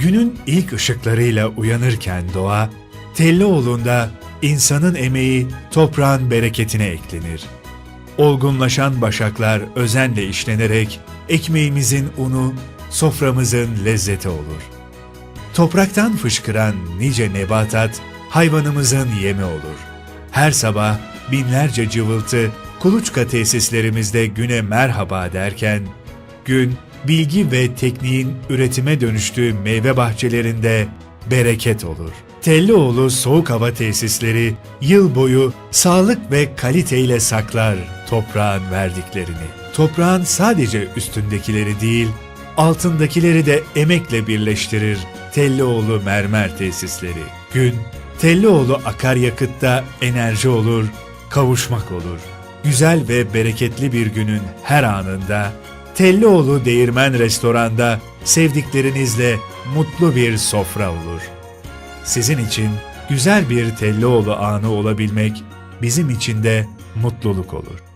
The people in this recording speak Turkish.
Günün ilk ışıklarıyla uyanırken doğa, Tellioğlu'nda insanın emeği toprağın bereketine eklenir. Olgunlaşan başaklar özenle işlenerek ekmeğimizin unu, soframızın lezzeti olur. Topraktan fışkıran nice nebatat hayvanımızın yemi olur. Her sabah binlerce cıvıltı kuluçka tesislerimizde güne merhaba derken, gün bilgi ve tekniğin üretime dönüştüğü meyve bahçelerinde bereket olur. Tellioğlu Soğuk Hava Tesisleri yıl boyu sağlık ve kaliteyle saklar toprağın verdiklerini. Toprağın sadece üstündekileri değil, altındakileri de emekle birleştirir Tellioğlu Mermer Tesisleri. Gün, Tellioğlu akaryakıtta enerji olur, kavuşmak olur. Güzel ve bereketli bir günün her anında Tellioğlu Değirmen Restoran'da sevdiklerinizle mutlu bir sofra olur. Sizin için güzel bir Tellioğlu anı olabilmek bizim için de mutluluk olur.